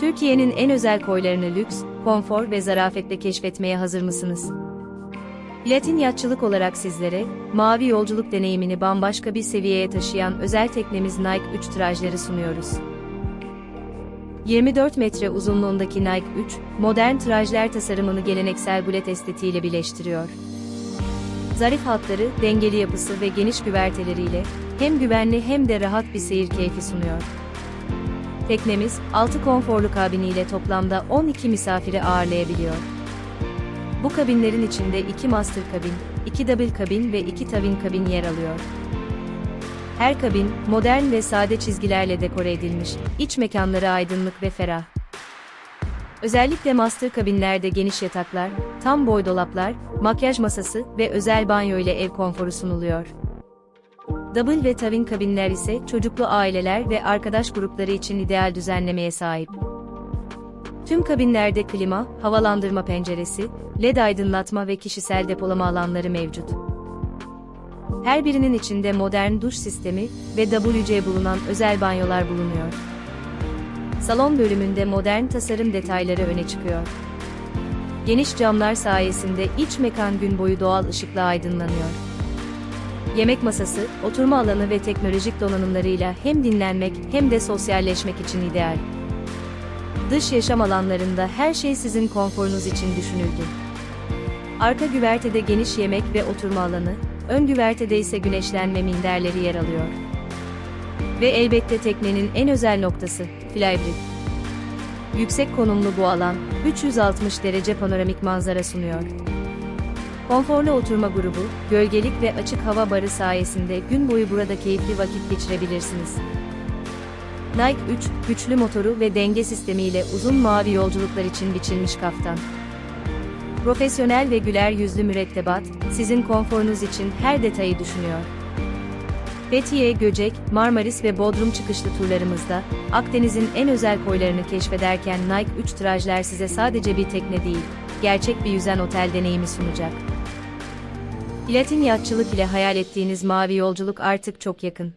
Türkiye'nin en özel koylarını lüks, konfor ve zarafetle keşfetmeye hazır mısınız? Latin yatçılık olarak sizlere, mavi yolculuk deneyimini bambaşka bir seviyeye taşıyan özel teknemiz Nike 3 trajları sunuyoruz. 24 metre uzunluğundaki Nike 3, modern trajler tasarımını geleneksel bulet estetiğiyle birleştiriyor. Zarif hatları, dengeli yapısı ve geniş güverteleriyle, hem güvenli hem de rahat bir seyir keyfi sunuyor. Teknemiz, 6 konforlu kabiniyle toplamda 12 misafiri ağırlayabiliyor. Bu kabinlerin içinde 2 master kabin, 2 double kabin ve 2 twin kabin yer alıyor. Her kabin, modern ve sade çizgilerle dekore edilmiş, iç mekanları aydınlık ve ferah. Özellikle master kabinlerde geniş yataklar, tam boy dolaplar, makyaj masası ve özel banyo ile ev konforu sunuluyor. Double ve twin kabinler ise çocuklu aileler ve arkadaş grupları için ideal düzenlemeye sahip. Tüm kabinlerde klima, havalandırma penceresi, led aydınlatma ve kişisel depolama alanları mevcut. Her birinin içinde modern duş sistemi ve WC bulunan özel banyolar bulunuyor. Salon bölümünde modern tasarım detayları öne çıkıyor. Geniş camlar sayesinde iç mekan gün boyu doğal ışıkla aydınlanıyor. Yemek masası, oturma alanı ve teknolojik donanımlarıyla hem dinlenmek hem de sosyalleşmek için ideal. Dış yaşam alanlarında her şey sizin konforunuz için düşünüldü. Arka güvertede geniş yemek ve oturma alanı, ön güvertede ise güneşlenme minderleri yer alıyor. Ve elbette teknenin en özel noktası, flybrid. Yüksek konumlu bu alan, 360 derece panoramik manzara sunuyor. Konforlu oturma grubu, gölgelik ve açık hava barı sayesinde gün boyu burada keyifli vakit geçirebilirsiniz. Nike 3, güçlü motoru ve denge sistemiyle uzun mavi yolculuklar için biçilmiş kaftan. Profesyonel ve güler yüzlü mürettebat, sizin konforunuz için her detayı düşünüyor. Fethiye, Göcek, Marmaris ve Bodrum çıkışlı turlarımızda, Akdeniz'in en özel koylarını keşfederken Nike 3 trajler size sadece bir tekne değil, gerçek bir yüzen otel deneyimi sunacak. Platin yatçılık ile hayal ettiğiniz mavi yolculuk artık çok yakın.